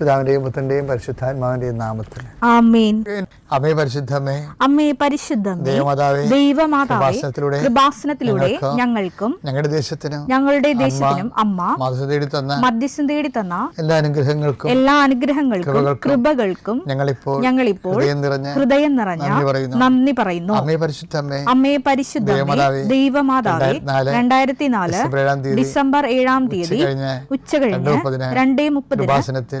പിതാവിന്റെയും പുത്രന്റെയും പരിശുദ്ധാത്മാവിന്റെയും നാമത്തിൽ. അമ്മേ പരിശുദ്ധമേ അമ്മേ പരിശുദ്ധമേ ദൈവമാതാവേ ദൈവമാതാവേ കൃപാസനത്തിലൂടെ ഞങ്ങൾക്കും ഞങ്ങളുടെ ദേശത്തിനും ഞങ്ങളുടെ ദേശത്തിനും അമ്മ മാതൃ തേടി തന്ന മധ്യസ്ഥം തേടി തന്ന എല്ലാ അനുഗ്രഹങ്ങൾക്കും എല്ലാ അനുഗ്രഹങ്ങൾക്കും കൃപകൾക്കും ഞങ്ങളിപ്പോൾ ഞങ്ങളിപ്പോൾ ഹൃദയം നിറഞ്ഞ ഹൃദയം നിറഞ്ഞ നന്ദി പറയുന്നു. അമ്മേ പരിശുദ്ധമേ അമ്മേ പരിശുദ്ധ ദേവമാതാവേ, രണ്ടായിരത്തി നാല് ഡിസംബർ ഏഴാം തീയതി ഉച്ച കഴിഞ്ഞ് രണ്ടേ മുപ്പത് രണ്ടേ മുപ്പതിന് കൃപാസനത്തിൽ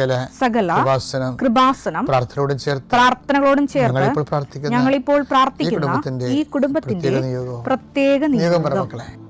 സകല സകല കൃപാസനം കൃപാസനം പ്രാർത്ഥനയോടും ചേർത്ത് പ്രാർത്ഥനകളോടും ചേർത്ത് ഞങ്ങളിപ്പോൾ പ്രാർത്ഥിക്കുന്ന ഞങ്ങളിപ്പോൾ പ്രാർത്ഥിക്കുന്ന കുടുംബത്തിന്റെ ഈ കുടുംബത്തിന്റെ പ്രത്യേക നിയോഗവും പ്രത്യേക നിയോഗം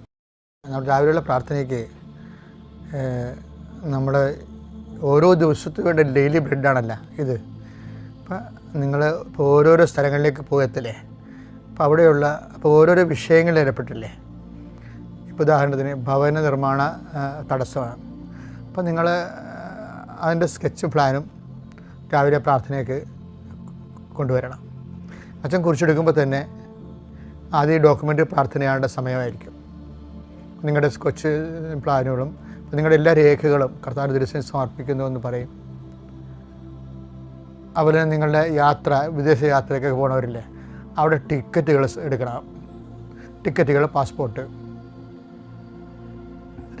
രാവിലെയുള്ള പ്രാർത്ഥനയ്ക്ക് നമ്മുടെ ഓരോ ദിവസത്തും വേണ്ട ഡെയിലി ബ്രെഡാണല്ല ഇത്. അപ്പം നിങ്ങൾ ഇപ്പോൾ ഓരോരോ സ്ഥലങ്ങളിലേക്ക് പോകത്തില്ലേ? അപ്പോൾ അവിടെയുള്ള അപ്പോൾ ഓരോരോ വിഷയങ്ങളിൽ ഏർപ്പെട്ടില്ലേ ഇപ്പോൾ ഉദാഹരണത്തിന് ഭവന നിർമ്മാണ തടസ്സമാണ്. അപ്പോൾ നിങ്ങൾ അതിന്റെ സ്കെച്ച് പ്ലാനും രാവിലെ പ്രാർത്ഥനയ്ക്ക് കൊണ്ടുവരണം. അച്ഛൻ കുറിച്ചെടുക്കുമ്പോൾ തന്നെ ആദ്യം ഡോക്യുമെന്റ് പ്രാർത്ഥനയാണ്ട സമയമായിരിക്കും. നിങ്ങളുടെ കൊച്ച് പ്ലാനുകളും നിങ്ങളുടെ എല്ലാ രേഖകളും കർത്താവിന്റെ ദിവസം സമർപ്പിക്കുന്നു എന്ന് പറയും. അതുപോലെ നിങ്ങളുടെ യാത്ര വിദേശ യാത്രയ്ക്കൊക്കെ പോകണവരില്ലേ അവിടെ ടിക്കറ്റുകൾ എടുക്കണം. ടിക്കറ്റുകൾ പാസ്പോർട്ട്.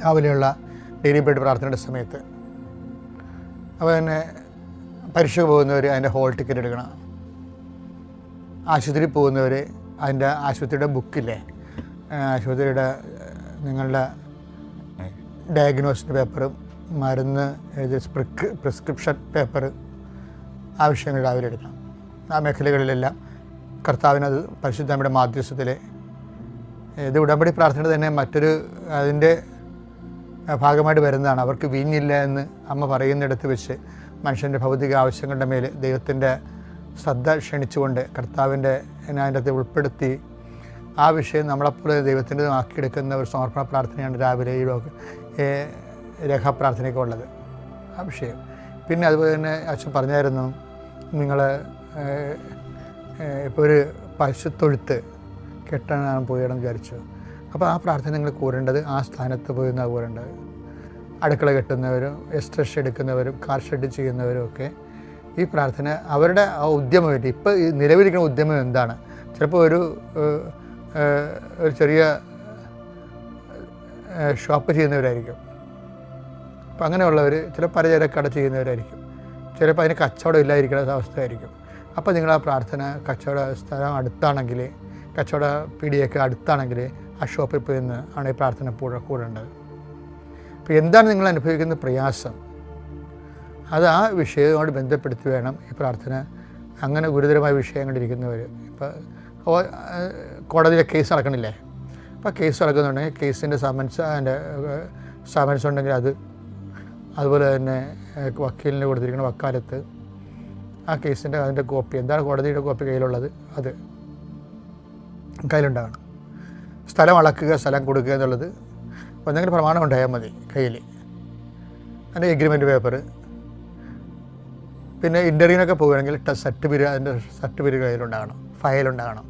രാവിലെയുള്ള ഡെയിലി ബെഡ് പ്രാർത്ഥനയുടെ സമയത്ത്. അപ്പോൾ തന്നെ പരീക്ഷ പോകുന്നവർ അതിന്റെ ഹോൾ ടിക്കറ്റ് എടുക്കണം. ആശുപത്രി പോകുന്നവർ അതിന്റെ ആശുപത്രിയുടെ ബുക്കില്ലേ ആശുപത്രിയുടെ നിങ്ങളുടെ ഡയഗ്നോസിന്റെ പേപ്പർ മരുന്ന് എഴുതി പ്രിസ്ക്രിപ്ഷൻ പേപ്പർ ആവശ്യങ്ങൾ രാവിലെ എടുക്കണം. ആ മേഖലകളിലെല്ലാം കർത്താവിനത് പരിശുദ്ധമ്മയുടെ മാധ്യസ്ഥത്തിൽ ഇത് ഉടമ്പടി പ്രാർത്ഥന തന്നെ മറ്റൊരു അതിന്റെ ഭാഗമായിട്ട് വരുന്നതാണ്. അവർക്ക് വീഞ്ഞില്ല എന്ന് അമ്മ പറയുന്നിടത്ത് വെച്ച് മനുഷ്യന്റെ ഭൗതിക ആവശ്യങ്ങളുടെ മേൽ ദൈവത്തിന്റെ ശ്രദ്ധ ക്ഷണിച്ചുകൊണ്ട് കർത്താവിന്റെ അതിന്റെ അകത്ത് ഉൾപ്പെടുത്തി ആ വിഷയം നമ്മളെപ്പോലെ ദൈവത്തിന്റെ ആക്കിയെടുക്കുന്ന ഒരു സമർപ്പണ പ്രാർത്ഥനയാണ് രാവിലെ ഈ ലോക രേഖാപ്രാർത്ഥനയൊക്കെ ഉള്ളത് ആ വിഷയം. പിന്നെ അതുപോലെ തന്നെ അച്ഛൻ പറഞ്ഞായിരുന്നു നിങ്ങൾ ഇപ്പോൾ ഒരു പശുത്തൊഴുത്ത് കെട്ടാനാണ് പോയണം വിചാരിച്ചു. അപ്പോൾ ആ പ്രാർത്ഥന നിങ്ങൾ കൂടേണ്ടത് ആ സ്ഥാനത്ത് പോയി നിന്നാണ് അടുക്കള കെട്ടുന്നവരും എസ്ട്രഷ് എടുക്കുന്നവരും കാർ ഷെഡ് ചെയ്യുന്നവരും ഒക്കെ ഈ പ്രാർത്ഥന അവരുടെ ആ ഉദ്യമമായിട്ട് ഇപ്പോൾ നിലവിലിരിക്കുന്ന ഉദ്യമം എന്താണ്? ചിലപ്പോൾ ഒരു ഒരു ചെറിയ ഷോപ്പ് ചെയ്യുന്നവരായിരിക്കും. അപ്പം അങ്ങനെയുള്ളവർ ചില പലചരക്കട ചെയ്യുന്നവരായിരിക്കും. ചിലപ്പോൾ അതിന് കച്ചവടം ഇല്ലാതിരിക്കുന്ന അവസ്ഥയായിരിക്കും. അപ്പോൾ നിങ്ങൾ ആ പ്രാർത്ഥന കച്ചവട സ്ഥലം അടുത്താണെങ്കിൽ കച്ചവട പീടിയൊക്കെ അടുത്താണെങ്കിൽ ആ ഷോപ്പിൽ പോയി നിന്ന് ആണ് ഈ പ്രാർത്ഥന കൂടെ കൂടേണ്ടത്. അപ്പോൾ എന്താണ് നിങ്ങൾ അനുഭവിക്കുന്ന പ്രയാസം? അത് ആ വിഷയവുമായിട്ട് ബന്ധപ്പെടുത്തി വേണം ഈ പ്രാർത്ഥന. അങ്ങനെ ഗുരുതരമായ വിഷയങ്ങളിരിക്കുന്നവർ ഇപ്പോൾ കോടതിയിലെ കേസ് നടക്കണില്ലേ? അപ്പോൾ കേസ് നടക്കുന്നുണ്ടെങ്കിൽ കേസിന്റെ സമൻസ് അതിന്റെ സമൻസ് ഉണ്ടെങ്കിൽ അത് അതുപോലെ തന്നെ വക്കീലിന് കൊടുത്തിരിക്കുന്ന വക്കാലത്ത് ആ കേസിന്റെ അതിന്റെ കോപ്പി എന്താണ് കോടതിയുടെ കോപ്പി കയ്യിലുള്ളത്? അത് കയ്യിലുണ്ടാകണം. സ്ഥലം അളക്കുക സ്ഥലം കൊടുക്കുക എന്നുള്ളത് എന്തെങ്കിലും പ്രമാണം ഉണ്ടായാൽ മതി കയ്യിൽ. അതിന്റെ എഗ്രിമെന്റ് പേപ്പർ പിന്നെ ഇന്റർവ്യൂവിനൊക്കെ പോവുകയാണെങ്കിൽ സർട്ടിഫിക്കറ്റ് അതിന്റെ സർട്ടിഫിക്കറ്റ് കയ്യിലുണ്ടാകണം. ഫയലുണ്ടാകണം.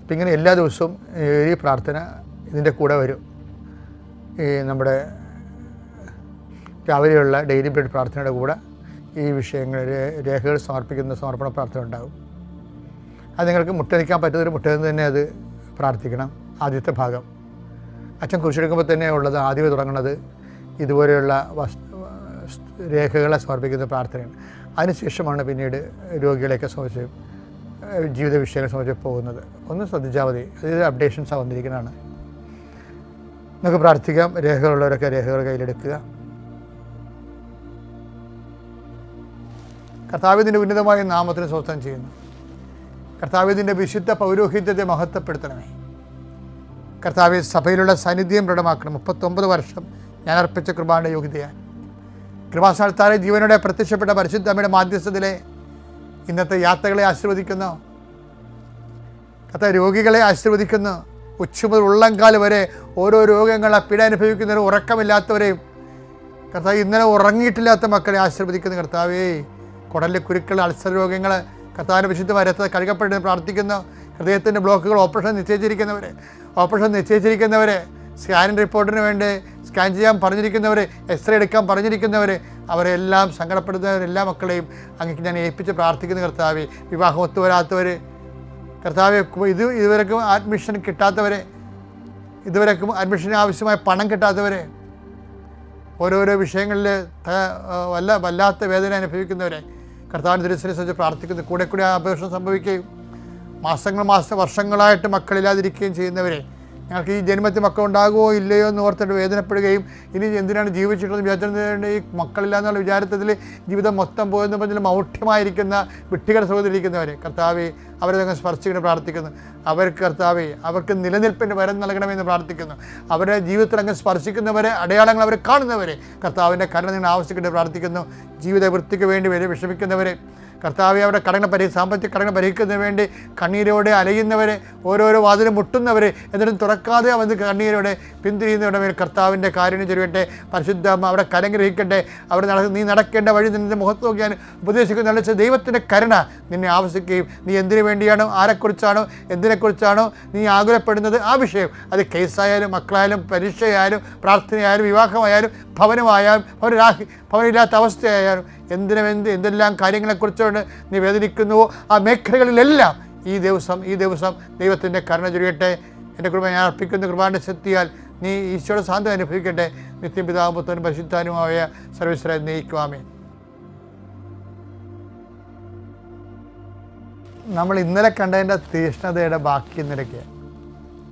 അപ്പം ഇങ്ങനെ എല്ലാ ദിവസവും ഈ പ്രാർത്ഥന ഇതിന്റെ കൂടെ വരും. ഈ നമ്മുടെ രാവിലെയുള്ള ഡെയിലി ബ്രെഡ് പ്രാർത്ഥനയുടെ കൂടെ ഈ വിഷയങ്ങൾ രേഖകൾ സമർപ്പിക്കുന്ന സമർപ്പണ പ്രാർത്ഥന ഉണ്ടാകും. അത് നിങ്ങൾക്ക് മുട്ടനിക്കാൻ പറ്റുന്നൊരു മുട്ടന്ന് തന്നെ അത് പ്രാർത്ഥിക്കണം. ആദ്യത്തെ ഭാഗം. അച്ഛൻ കുറിച്ചെടുക്കുമ്പോൾ തന്നെ ഉള്ളത് ആദ്യമേ തുടങ്ങുന്നത് ഇതുപോലെയുള്ള രേഖകളെ സമർപ്പിക്കുന്ന പ്രാർത്ഥനയാണ്. അതിനുശേഷമാണ് പിന്നീട് രോഗികളെയൊക്കെ ഏഹ് ജീവിത വിഷയങ്ങളെ സംബന്ധിച്ച് പോകുന്നത്. ഒന്ന് ശ്രദ്ധിച്ചാൽ മതി. അതിൽ അപ്ഡേഷൻസാണ് വന്നിരിക്കുന്നതാണ്. നമുക്ക് പ്രാർത്ഥിക്കാം. രേഖകളുള്ളവരൊക്കെ രേഖകൾ കയ്യിലെടുക്കുക. കർത്താവിന്റെ ഉന്നതമായ നാമത്തിന് സ്വസ്ഥം ചെയ്യുന്നു. കർത്താവിന്റെ വിശുദ്ധ പൗരോഹിത്യത്തെ മഹത്വപ്പെടുത്തണമേ. കർത്താവ് സഭയിലുള്ള സാന്നിധ്യം ദൃഢമാക്കണം മുപ്പത്തൊമ്പത് വർഷം ഞാൻ അർപ്പിച്ച കൃപാന്റെ യോഗ്യതയാണ് കൃപാസ്ഥാനത്താറെ ജീവനോടെ പ്രത്യക്ഷപ്പെട്ട പരിശുദ്ധ അമ്മയുടെ മാധ്യസ്ഥത്തിലെ ഇന്നത്തെ യാത്രകളെ ആശീർവദിക്കുന്നു. കഥ രോഗികളെ ആശീർവദിക്കുന്നു. ഉച്ച മുതൽ ഉള്ളംകാൽ വരെ ഓരോ രോഗങ്ങളെ പിഴ അനുഭവിക്കുന്നവരും ഉറക്കമില്ലാത്തവരെയും കർത്താവ് ഇന്നലെ ഉറങ്ങിയിട്ടില്ലാത്ത മക്കളെ ആശീർവദിക്കുന്ന കർത്താവേ. കുടലിലെ കുരുക്കൾ അൾസർ രോഗങ്ങൾ കർത്താവിന്റെ വിശുദ്ധ വരത്ത് കഴുകപ്പെടുന്ന പ്രാർത്ഥിക്കുന്നു. ഹൃദയത്തിന്റെ ബ്ലോക്കുകൾ ഓപ്പറേഷൻ നിശ്ചയിച്ചിരിക്കുന്നവർ ഓപ്പറേഷൻ നിശ്ചയിച്ചിരിക്കുന്നവർ സ്കാനിങ് റിപ്പോർട്ടിന് വേണ്ടി സ്കാൻ ചെയ്യാൻ പറഞ്ഞിരിക്കുന്നവർ എക്സ്റേ എടുക്കാൻ പറഞ്ഞിരിക്കുന്നവർ അവരെല്ലാം സങ്കടപ്പെടുന്നവരെല്ലാ മക്കളെയും അങ്ങേക്ക് ഞാൻ ഏൽപ്പിച്ച് പ്രാർത്ഥിക്കുന്ന കർത്താവെ വിവാഹം ഒത്തുവരാത്തവർ കർത്താവെ ഇത് ഇതുവരെക്കും അഡ്മിഷൻ കിട്ടാത്തവരെ ഇതുവരെക്കും അഡ്മിഷന് ആവശ്യമായ പണം കിട്ടാത്തവരെ ഓരോരോ വിഷയങ്ങളിൽ വല്ല വല്ലാത്ത വേദന അനുഭവിക്കുന്നവരെ കർത്താവിന് തിരുസനെ സംബന്ധിച്ച് പ്രാർത്ഥിക്കുന്നു. കൂടെ കൂടെ അപേക്ഷ സംഭവിക്കുകയും മാസങ്ങൾ മാസ വർഷങ്ങളായിട്ട് മക്കളില്ലാതിരിക്കുകയും ചെയ്യുന്നവരെ ഞങ്ങൾക്ക് ഈ ജന്മത്തിൽ മക്കൾ ഉണ്ടാകുമോ ഇല്ലയോ എന്ന് ഓർത്തിട്ട് വേദനപ്പെടുകയും ഇനി എന്തിനാണ് ജീവിച്ചിട്ടുള്ളത്? വിചാരിച്ചിട്ടുണ്ട് ഈ മക്കളില്ല എന്നുള്ള വിചാരത്തിൽ ജീവിതം മൊത്തം പോയെന്ന് പറഞ്ഞാൽ മൗഢ്യമായിരിക്കുന്ന വിട്ടികര സഹോദരിക്കുന്നവരെ കർത്താവെ അവരെ ഞങ്ങൾ സ്പർശിക്കണം പ്രാർത്ഥിക്കുന്നു. അവർക്ക് കർത്താവെ അവർക്ക് നിലനിൽപ്പിന് വരം നൽകണമെന്ന് പ്രാർത്ഥിക്കുന്നു. അവരുടെ ജീവിതത്തിൽ അങ്ങ് സ്പർശിക്കുന്നവരെ അടയാളങ്ങൾ അവർ കാണുന്നവരെ കർത്താവിന്റെ കരുണ നിങ്ങൾ ആവശ്യപ്പെട്ട് പ്രാർത്ഥിക്കുന്നു. ജീവിത വൃത്തിക്ക് വേണ്ടി വരെ വിഷമിക്കുന്നവരെ കർത്താവെ അവിടെ കടങ്ങൾ പരി സാമ്പത്തിക കടങ്ങൾ പരിഹരിക്കുന്നതിന് വേണ്ടി കണ്ണീരോടെ അലയുന്നവരെ ഓരോരോ വാതിലും മുട്ടുന്നവരെ എന്നിട്ടും തുറക്കാതെ അവന് കണ്ണീരോടെ പിന്തിരിയുന്നവരുടെ മേൽ കർത്താവിന്റെ കാരുണ്യം ചൊരുവട്ടെ പരിശുദ്ധ അവിടെ കരങ്ങ്രഹിക്കട്ടെ അവിടെ നട നീ നടക്കേണ്ട വഴി നിന്റെ മുഖത്ത് നോക്കിയാൽ ഉപദേശിക്കുന്ന നല്ല ദൈവത്തിന്റെ കരുണ നിന്നെ ആവശ്യിക്കുകയും നീ എന്തിനു വേണ്ടിയാണോ ആരെക്കുറിച്ചാണോ എന്തിനെക്കുറിച്ചാണോ നീ ആകുലപ്പെടുന്നത്? ആ വിഷയം. അത് കേസായാലും മക്കളായാലും പരീക്ഷയായാലും പ്രാർത്ഥനയായാലും വിവാഹമായാലും ഭവനമായാലും ഭവനരാഹി ഭവനമില്ലാത്ത അവസ്ഥയായാലും എന്തിനും എന്ത് എന്തെല്ലാം കാര്യങ്ങളെക്കുറിച്ചുകൊണ്ട് നീ വേദനിക്കുന്നുവോ? ആ മേഖലകളിലെല്ലാം ഈ ദിവസം ഈ ദിവസം ദൈവത്തിന്റെ കരുണ ചൊരിയട്ടെ. എന്റെ കൃപ ഞാൻ അർപ്പിക്കുന്ന കൃപാന്റെ ശക്തിയാൽ നീ ഈശോയുടെ സാന്ത്വം അനുഭവിക്കട്ടെ. നിത്യം പിതാവും പുത്രനും പരിശുദ്ധാനുമായ സർവീസറെ നയിക്കുവാമേ നമ്മൾ ഇന്നലെ കണ്ടതിന്റെ തീഷ്ണതയുടെ ബാക്കി നിരക്ക്.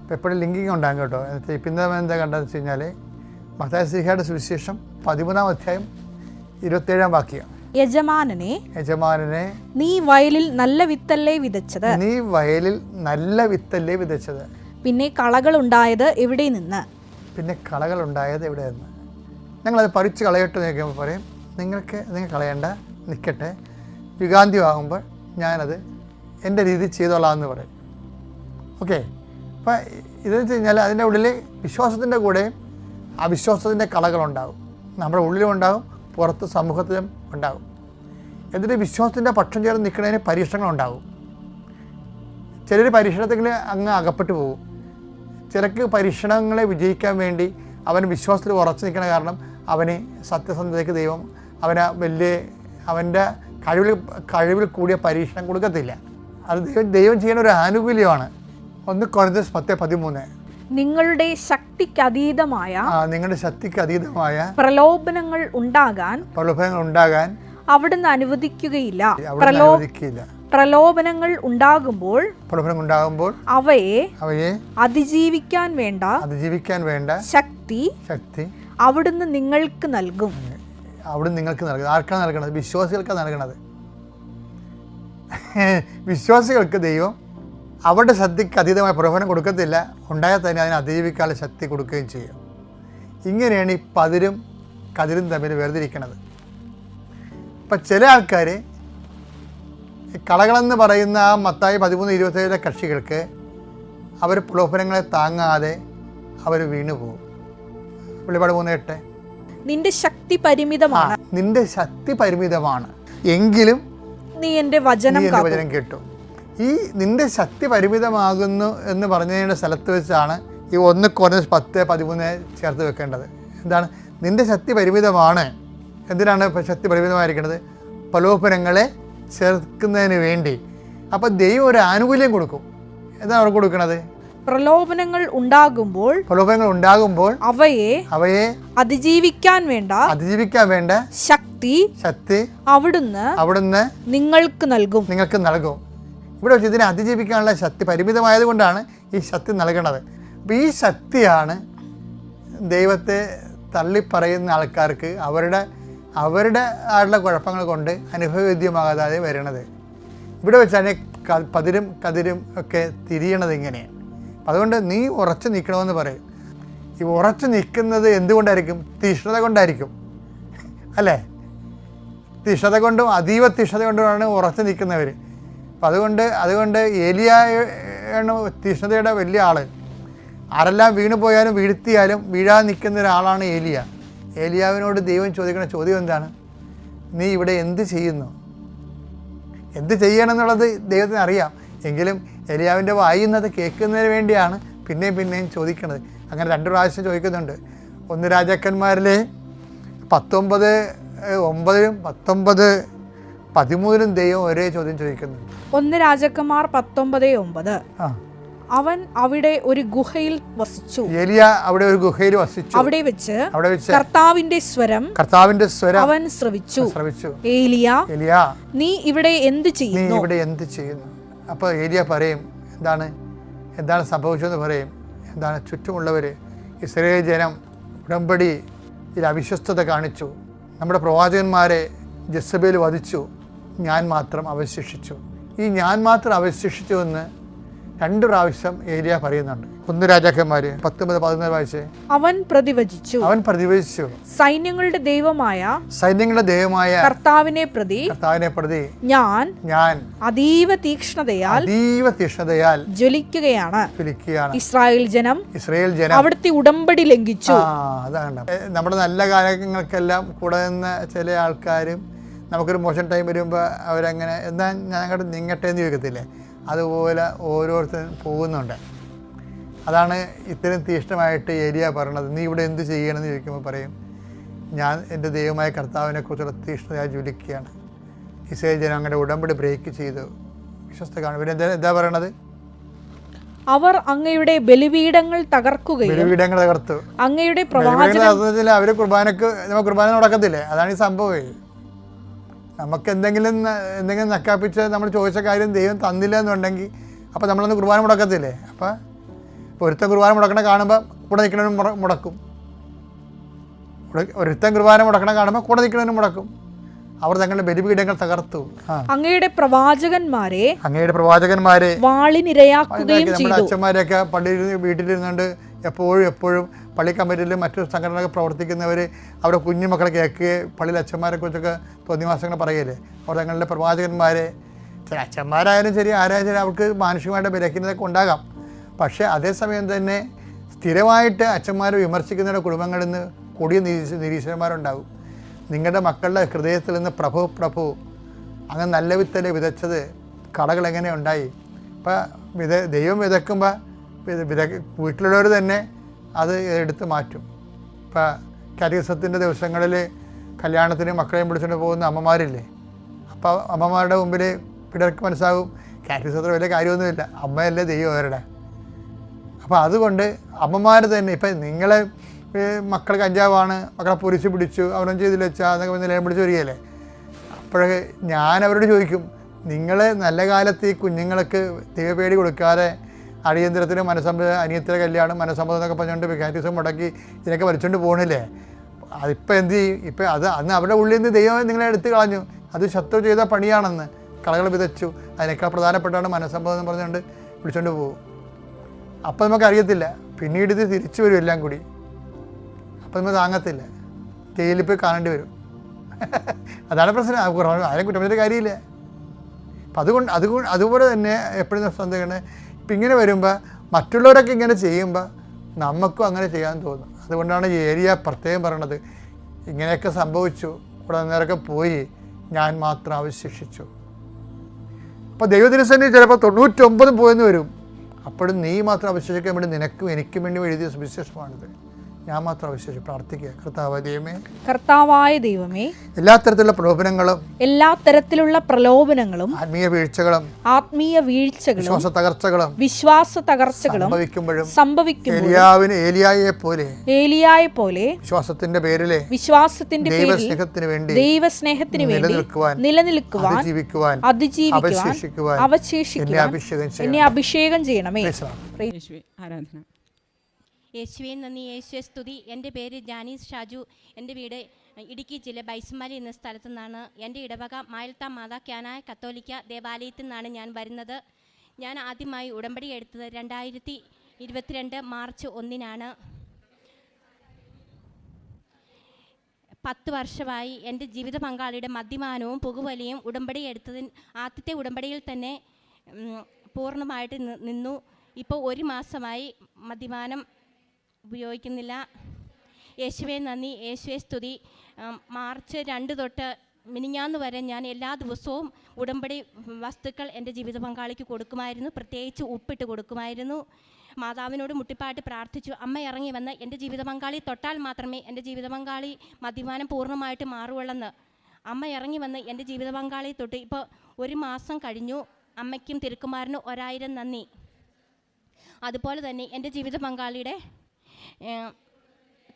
ഇപ്പോൾ എപ്പോഴും ലിങ്കിങ് ഉണ്ടാകും കേട്ടോ. ഇപ്പം ഇന്നലെ എന്താ കണ്ടതെന്ന് വെച്ച് കഴിഞ്ഞാൽ മത്തായ സിഹയുടെ സുവിശേഷം പതിമൂന്നാം അധ്യായം ഇരുപത്തേഴാം വാക്യം. യജമാനനെ യജമാനനെ നീ വയലിൽ നല്ല വിത്തല്ലേ വിതച്ചത്? നീ വയലിൽ നല്ല വിത്തല്ലേ വിതച്ചത്? പിന്നെ കളകൾ ഉണ്ടായത് എവിടെ നിന്ന്? പിന്നെ കളകൾ ഉണ്ടായത് എവിടെ എവിടെയെന്ന് ഞങ്ങളത് പറിച്ച് കളയട്ടെ നോക്കുമ്പോൾ പറയും നിങ്ങൾക്ക് നിങ്ങൾ കളയണ്ട നിൽക്കട്ടെ. യുഗാന്ത്യമാകുമ്പോൾ ഞാനത് എന്റെ രീതി ചെയ്തോളാമെന്ന് പറയും. ഓക്കെ. അപ്പം ഇതെന്ന് വെച്ച് കഴിഞ്ഞാൽ അതിന്റെ ഉള്ളിൽ വിശ്വാസത്തിന്റെ കൂടെ അവിശ്വാസത്തിന്റെ കളകളുണ്ടാകും നമ്മുടെ ഉള്ളിലും ഉണ്ടാകും പുറത്ത് സമൂഹത്തിലും ഉണ്ടാകും. എന്നിട്ട് വിശ്വാസത്തിന്റെ പക്ഷം ചേർന്ന് നിൽക്കുന്നതിന് പരീക്ഷണങ്ങളുണ്ടാകും. ചിലർ പരീക്ഷണത്തിൽ അങ്ങ് അകപ്പെട്ടു പോകും. ചിലക്ക് പരീക്ഷണങ്ങളെ വിജയിക്കാൻ വേണ്ടി അവൻ വിശ്വാസത്തിൽ ഉറച്ചു നിൽക്കണ കാരണം അവന് സത്യസന്ധതയ്ക്ക് ദൈവം അവന് വലിയ അവന്റെ കഴിവിൽ കഴിവിൽ കൂടിയ പരീക്ഷണം കൊടുക്കത്തില്ല. അത് ദൈവം ദൈവം ചെയ്യുന്ന ഒരു ആനുകൂല്യമാണ്. ഒന്ന് കുറഞ്ഞ പത്ത് പതിമൂന്ന്. നിങ്ങളുടെ ശക്തിക്ക് അതീതമായ നിങ്ങളുടെ ശക്തിക്ക് അതീതമായ പ്രലോഭനങ്ങൾ ഉണ്ടാകാൻ പ്രലോഭനങ്ങൾ ഉണ്ടാകാൻ അവിടുന്ന് അനുവദിക്കുകയില്ല. പ്രലോഭിക്കില്ല പ്രലോഭനങ്ങൾ ഉണ്ടാകുമ്പോൾ പ്രലോഭനം ഉണ്ടാകുമ്പോൾ അവയെ അവയെ അതിജീവിക്കാൻ വേണ്ട അതിജീവിക്കാൻ വേണ്ട ശക്തി ശക്തി അവിടുന്ന് നിങ്ങൾക്ക് നൽകും. അവിടെ നിങ്ങൾക്ക് നൽകുന്നത് ആർക്കാണ് നൽകണത്? വിശ്വാസികൾക്കാണ് നൽകണത്. വിശ്വാസികൾക്ക് ദൈവം അവരുടെ ശക്തിക്ക് അതീതമായ പ്രലോഭനം കൊടുക്കത്തില്ല. ഉണ്ടായാൽ തന്നെ അതിനെ അതിജീവിക്കാനുള്ള ശക്തി കൊടുക്കുകയും ചെയ്യും. ഇങ്ങനെയാണ് ഈ പതിരും കതിരും തമ്മിൽ വേർതിരിക്കുന്നത് ഇപ്പം ചില ആൾക്കാർ കളകളെന്ന് പറയുന്ന ആ മത്തായി പതിമൂന്ന് ഇരുപത്തേഴിലെ കക്ഷികൾക്ക് അവർ പ്രലോഭനങ്ങളെ താങ്ങാതെ അവർ വീണു പോകും. വെളിപാട് മൂന്ന് എട്ട്. നിന്റെ ശക്തി പരിമിതമാണ്. നിന്റെ ശക്തി പരിമിതമാണ്. എങ്കിലും നീ വചനം എന്റെ കാക്കും. വചനം കേട്ടു. ഈ നിന്റെ ശക്തി പരിമിതമാകുന്നു എന്ന് പറഞ്ഞതിന്റെ സ്ഥലത്ത് വെച്ചാണ് ഈ ഒന്ന് കുറഞ്ഞ പത്ത് പതിമൂന്ന് ചേർത്ത് വെക്കേണ്ടത്. എന്താണ്? നിന്റെ ശക്തി പരിമിതമാണ്. എന്തിനാണ് ശക്തി പരിമിതമായിരിക്കുന്നത്? പ്രലോഭനങ്ങളെ ചേർക്കുന്നതിന് വേണ്ടി. അപ്പോൾ ദൈവം ഒരു ആനുകൂല്യം കൊടുക്കും. എന്താണ് അവർക്ക് കൊടുക്കുന്നത്? പ്രലോഭനങ്ങൾ ഉണ്ടാകുമ്പോൾ പ്രലോഭനങ്ങൾ ഉണ്ടാകുമ്പോൾ അവയെ അവയെ അതിജീവിക്കാൻ വേണ്ട അതിജീവിക്കാൻ വേണ്ട ശക്തി ശക്തി അവിടുന്ന് അവിടുന്ന് നിങ്ങൾക്ക് നൽകും. നിങ്ങൾക്ക് നൽകും. ഇവിടെ വെച്ച് ഇതിനെ അതിജീവിക്കാനുള്ള ശക്തി പരിമിതമായതുകൊണ്ടാണ് ഈ ശക്തി നൽകണത്. അപ്പോൾ ഈ ശക്തിയാണ് ദൈവത്തെ തള്ളിപ്പറയുന്ന ആൾക്കാർക്ക് അവരുടെ അവരുടെ ആളുടെ കുഴപ്പങ്ങൾ കൊണ്ട് അനുഭവവേദ്യമാകാതെ വരണത്. ഇവിടെ വെച്ചാണ് പതിരും കതിരും ഒക്കെ തിരിയണത് ഇങ്ങനെയാണ്. അതുകൊണ്ട് നീ ഉറച്ചു നിൽക്കണമെന്ന് പറയും. ഈ ഉറച്ചു നിൽക്കുന്നത് എന്തുകൊണ്ടായിരിക്കും? തീഷ്ണത കൊണ്ടായിരിക്കും. അല്ലേ? തീഷ്ണത കൊണ്ടും അതീവ തീഷ്ണത കൊണ്ടുമാണ് ഉറച്ചു നിൽക്കുന്നവർ അപ്പം അതുകൊണ്ട് അതുകൊണ്ട് ഏലിയാണ് തീഷ്ണതയുടെ വലിയ ആൾ ആരെല്ലാം വീണു പോയാലും വീഴ്ത്തിയാലും വീഴാതെ നിൽക്കുന്ന ഒരാളാണ് ഏലിയ. ഏലിയാവിനോട് ദൈവം ചോദിക്കുന്ന ചോദ്യം എന്താണ്? നീ ഇവിടെ എന്ത് ചെയ്യുന്നു? എന്ത് ചെയ്യണം എന്നുള്ളത് ദൈവത്തിന് അറിയാം. എങ്കിലും എലിയാവിന്റെ വായിന്നത് കേൾക്കുന്നതിന് വേണ്ടിയാണ് പിന്നെയും പിന്നെയും ചോദിക്കുന്നത്. അങ്ങനെ രണ്ട് പ്രാവശ്യം ചോദിക്കുന്നുണ്ട്. ഒന്ന് രാജാക്കന്മാരിലെ പത്തൊമ്പത് ഒമ്പതിലും പത്തൊമ്പത് പതിമൂന്നിലും ദൈവം ഒരേ ചോദ്യം ചോദിക്കുന്നു. ഒന്ന് രാജാക്കന്മാർ പത്തൊമ്പത് ഒമ്പത്. അവൻ അവിടെ ഒരു ഗുഹയിൽ വസിച്ചു. ഏലിയ അവിടെ ഒരു ഗുഹയിൽ വസിച്ചു. അവിടെ വെച്ച് അവിടെ വെച്ച് കർത്താവിന്റെ സ്വരം കർത്താവിന്റെ സ്വരം അവൻ ശ്രവിച്ചു. ശ്രവിച്ചു. ഏലിയ ഏലിയ നീ ഇവിടെ എന്ത് ചെയ്യുന്നു? നീ ഇവിടെ എന്ത് ചെയ്യുന്നു? അപ്പോൾ ഏലിയ പറയും എന്താണ് എന്താണ് സംഭവിച്ചതെന്ന് പറയും. എന്താണ് ചുറ്റുമുള്ളവർ ഇസ്രയേൽ ജനം ഉടമ്പടി ഇതിൽ അവിശ്വസ്തത കാണിച്ചു. നമ്മുടെ പ്രവാചകന്മാരെ ജസബേൽ വധിച്ചു. ഞാൻ മാത്രം അവശേഷിച്ചു. ഈ ഞാൻ മാത്രം അവശേഷിച്ചു എന്ന് രണ്ട് പ്രാവശ്യം ഏരിയ പറയുന്നുണ്ട്. ഒന്ന് രാജാക്കന്മാര് പത്തൊമ്പത് പതിനൊന്ന് വയസ്സ്. അവൻ പ്രതിവചിച്ചു. അവൻ പ്രതിവചിച്ചു. സൈന്യങ്ങളുടെ ദൈവമായ സൈന്യങ്ങളുടെ ദൈവമായ കർത്താവിനെ പ്രതി കർത്താവിനെ പ്രതി ഞാൻ ഞാൻ അതീവ തീക്ഷ്ണതയാൽ അതീവ തീക്ഷ്ണതയാൽ ജ്വലിക്കുകയാണ്. ജ്വലിക്കുകയാണ്. ഇസ്രായേൽ ജനം ഇസ്രായേൽ ജനം. അവിടുത്തെ ഉടമ്പടി ലംഘിച്ചു. അതാണ്. നമ്മുടെ നല്ല കാര്യങ്ങൾക്കെല്ലാം കൂടെ നിന്ന് ചില ആൾക്കാരും നമുക്കൊരു മോശം ടൈം വരുമ്പോൾ അവരങ്ങനെ എന്നാൽ ഞാൻ അങ്ങോട്ട് നിങ്ങട്ടെ എന്ന് ചോദിക്കത്തില്ലേ? അതുപോലെ ഓരോരുത്തരും പോകുന്നുണ്ട്. അതാണ് ഇത്രയും തീഷ്ണമായിട്ട് ഏരിയ പറയണത് നീ ഇവിടെ എന്ത് ചെയ്യണമെന്ന് ചോദിക്കുമ്പോൾ പറയും ഞാൻ എന്റെ ദൈവമായ കർത്താവിനെ കുറിച്ചുള്ള തീഷ്ണതയായി ജ്വലിക്കുകയാണ്. ഇസ്രയേൽ ജനം അങ്ങനെ ഉടമ്പടി ബ്രേക്ക് ചെയ്തു. വിശ്വസ്ത കാണും. ഇവരെന്താ എന്താ പറയണത്? അവർ അങ്ങയുടെ ബലിപീഠങ്ങൾ തകർക്കുകയും ബലിപീഠങ്ങൾ തകർത്തു. അങ്ങയുടെ അവർ കുർബാനക്ക് കുർബാന നടക്കത്തില്ലേ? അതാണ് ഈ സംഭവമേ നമുക്ക് എന്തെങ്കിലും എന്തെങ്കിലും നക്കാപ്പിച്ച് നമ്മൾ ചോദിച്ച കാര്യം ദൈവം തന്നില്ല എന്നുണ്ടെങ്കിൽ അപ്പോൾ നമ്മളൊന്ന് കുർബാന മുടക്കത്തില്ലേ? അപ്പോൾ ഒരുത്തൻ കുർബാന മുടക്കണ കാണുമ്പോൾ കൂടെ നിൽക്കണവനും മുട- മുടക്കും. ഒരു- ഒരുത്തൻ കുർബാന മുടക്കണ കാണുമ്പോൾ കൂടെ നിൽക്കണവനും മുടക്കും. അവർ തങ്ങളുടെ ബലിപീഠങ്ങൾ തകർത്തു. അങ്ങയുടെ പ്രവാചകന്മാരെ അങ്ങയുടെ പ്രവാചകന്മാരെ വാളിനിരയാക്കുകയും ചെയ്തു. അച്ഛന്മാരെയൊക്കെ പള്ളിയിൽ വീട്ടിലിരുന്നുകൊണ്ട് എപ്പോഴും എപ്പോഴും പള്ളി കമ്മിറ്റിയിലും മറ്റു സംഘടനകൾ പ്രവർത്തിക്കുന്നവർ അവരുടെ കുഞ്ഞുമക്കളെ കേൾക്കുകയും പള്ളിയിലെ അച്ഛന്മാരെ കുറിച്ചൊക്കെ തോന്നിവാസങ്ങൾ പറയല്ലേ അവർ തങ്ങളുടെ പ്രവാചകന്മാരെ ചില അച്ഛന്മാരായാലും ശരി ആരായാലും ശരി അവർക്ക് മാനുഷികമായിട്ട് വിലക്കുന്നതൊക്കെ ഉണ്ടാകാം. പക്ഷേ അതേസമയം തന്നെ സ്ഥിരമായിട്ട് അച്ഛന്മാരെ വിമർശിക്കുന്നവരുടെ കുടുംബങ്ങളിൽ നിന്ന് കൊടിയ നിരീക്ഷ നിരീക്ഷകന്മാരുണ്ടാകും നിങ്ങളുടെ മക്കളുടെ ഹൃദയത്തിൽ നിന്ന് പ്രഭു പ്രഭു അങ്ങനെ നല്ല വിത്തലെ വിതച്ചത്? കളകൾ എങ്ങനെ ഉണ്ടായി? ഇപ്പം വിത ദൈവം വിതക്കുമ്പോൾ വിത വിത വീട്ടിലുള്ളവർ തന്നെ അത് എടുത്ത് മാറ്റും. ഇപ്പം കരിസത്തിന്റെ ദിവസങ്ങളിൽ കല്യാണത്തിന് മക്കളെയും പിടിച്ചുകൊണ്ട് പോകുന്ന അമ്മമാരില്ലേ? അപ്പോൾ അമ്മമാരുടെ മുമ്പിൽ പിള്ളേർക്ക് മനസ്സാകും കാറ്റഗറിസത്തിൽ വലിയ കാര്യമൊന്നുമില്ല അമ്മയല്ലേ ദൈവം അവരുടെ. അപ്പോൾ അതുകൊണ്ട് അമ്മമാർ തന്നെ ഇപ്പം നിങ്ങളെ മക്കൾ കഞ്ചാവാണ് മക്കളെ പൊരിച്ച് പിടിച്ചു അവരൊന്നും ചെയ്തില്ല വെച്ചാൽ എന്നൊക്കെ പറഞ്ഞ് പിടിച്ച് വരികയല്ലേ? അപ്പോഴേ ഞാൻ അവരോട് ചോദിക്കും നിങ്ങൾ നല്ല കാലത്ത് ഈ കുഞ്ഞുങ്ങൾക്ക് ദൈവപേടി കൊടുക്കാതെ അടിയന്തരത്തിന് മനസ്സമ്മത അനിയത്തിലെ കല്യാണം മനസ്സമ്മതം എന്നൊക്കെ പറഞ്ഞുകൊണ്ട് കാറ്റീസം മുടക്കി ഇതിനൊക്കെ വലിച്ചുകൊണ്ട് പോകണില്ലേ അതിപ്പോൾ എന്ത് ചെയ്യും ഇപ്പം അത് അന്ന് അവരുടെ ഉള്ളിൽ നിന്ന് ദൈവം നിങ്ങളെ എടുത്തു കളഞ്ഞു. അത് ശത്രു ചെയ്ത പണിയാണെന്ന് കളകൾ വിതച്ചു. അതിനേക്കാൾ പ്രധാനപ്പെട്ടാണ് മനസ്സമ്മതം എന്ന് പറഞ്ഞുകൊണ്ട് വിളിച്ചുകൊണ്ട് പോകും അപ്പം നമുക്ക് അറിയത്തില്ല. പിന്നീട് ഇത് തിരിച്ചു വരും എല്ലാം കൂടി. അപ്പം നമ്മൾ താങ്ങത്തില്ല. ജയിലിൽ പോയി കാണേണ്ടി വരും. അതാണ് പ്രശ്നം. ആരും കുറ്റം കാര്യമില്ല. അപ്പം അതുകൊണ്ട് അതുകൊണ്ട് അതുപോലെ തന്നെ എപ്പോഴും ശ്രദ്ധിക്കണേ ഇപ്പം ഇങ്ങനെ വരുമ്പോൾ മറ്റുള്ളവരൊക്കെ ഇങ്ങനെ ചെയ്യുമ്പോൾ നമുക്കും അങ്ങനെ ചെയ്യാൻ തോന്നും. അതുകൊണ്ടാണ് ഈ ഏരിയ പ്രത്യേകം പറയണത്. ഇങ്ങനെയൊക്കെ സംഭവിച്ചു. ഇവിടെ നേരൊക്കെ പോയി. ഞാൻ മാത്രം അവശേഷിച്ചു അപ്പോൾ ദൈവദിനസന്നെ ചിലപ്പോൾ തൊണ്ണൂറ്റൊമ്പതും പോയെന്ന് വരും. അപ്പോഴും നീ മാത്രം അവശേഷിക്കാൻ വേണ്ടി നിനക്കും എനിക്കും വേണ്ടി എഴുതിയ സുവിശേഷമാണിത്. ഞാൻ മാത്രം അവശേഷിച്ചു പ്രാർത്ഥിക്കുക. കർത്താവായ ദൈവമേ കർത്താവായ ദൈവമേ എല്ലാ തരത്തിലുള്ള പ്രലോഭനങ്ങളും എല്ലാ തരത്തിലുള്ള പ്രലോഭനങ്ങളും ആത്മീയ വീഴ്ചകളും ആത്മീയ വീഴ്ചകളും വിശ്വാസ തകർച്ചകളും വിശ്വാസ തകർച്ചകളും സംഭവിക്കുമ്പോഴും സംഭവിക്കുമ്പോഴും ഏലിയാവിന് ഏലിയായെ പോലെ ഏലിയായെ പോലെ വിശ്വാസത്തിന്റെ പേരിലെ വിശ്വാസത്തിന്റെ പേരിൽ ദൈവസ്നേഹത്തിന് വേണ്ടി ദൈവസ്നേഹത്തിന് വേണ്ടി നിലനിൽക്കുവാൻ നിലനിൽക്കുവാൻ അതിജീവിക്കുവാൻ അതിജീവിക്കുവാൻ അവശേഷിക്കുവാൻ അവശേഷിക്കുവാൻ അഭിഷേകം എന്നെ അഭിഷേകം ചെയ്യണമേ. ആരാധന. യേശുവെ നന്ദി. യേശുവെ സ്തുതി. എന്റെ പേര് ജാനീസ് ഷാജു. എന്റെ വീട് ഇടുക്കി ജില്ല ബൈസ്മാലി എന്ന സ്ഥലത്തു നിന്നാണ് എന്റെ ഇടവക മായൽത്ത മാതാ ക്യാനായ കത്തോലിക്ക ദേവാലയത്തിൽ നിന്നാണ് ഞാൻ വരുന്നത്. ഞാൻ ആദ്യമായി ഉടമ്പടി എടുത്തത് രണ്ടായിരത്തി ഇരുപത്തിരണ്ട് മാർച്ച് ഒന്നിനാണ്. പത്ത് വർഷമായി എന്റെ ജീവിത പങ്കാളിയുടെ മദ്യപാനവും പുകവലിയും ഉടമ്പടി എടുത്തതിന് ആദ്യത്തെ ഉടമ്പടിയിൽ തന്നെ പൂർണമായിട്ട് നിന്നു. ഇപ്പോൾ ഒരു മാസമായി മദ്യപാനം ഉപയോഗിക്കുന്നില്ല. യേശുവെ നന്ദി. യേശുവെ സ്തുതി. മാർച്ച് രണ്ട് തൊട്ട് മിനിഞ്ഞാന്ന് വരെ ഞാൻ എല്ലാ ദിവസവും ഉടമ്പടി വസ്തുക്കൾ എന്റെ ജീവിത പങ്കാളിക്ക് കൊടുക്കുമായിരുന്നു. പ്രത്യേകിച്ച് ഉപ്പിട്ട് കൊടുക്കുമായിരുന്നു. മാതാവിനോട് മുട്ടിപ്പാട്ട് പ്രാർത്ഥിച്ചു. അമ്മ ഇറങ്ങി വന്ന് എന്റെ ജീവിത പങ്കാളി തൊട്ടാൽ മാത്രമേ എന്റെ ജീവിത പങ്കാളി മദ്യപാനം പൂർണമായിട്ട് മാറുകയുള്ളെന്ന് അമ്മ ഇറങ്ങി വന്ന് എന്റെ ജീവിത പങ്കാളി തൊട്ട് ഇപ്പോൾ ഒരു മാസം കഴിഞ്ഞു. അമ്മയ്ക്കും തിരുക്കുമാരനും ഒരായിരം നന്ദി. അതുപോലെ തന്നെ എന്റെ ജീവിത പങ്കാളിയുടെ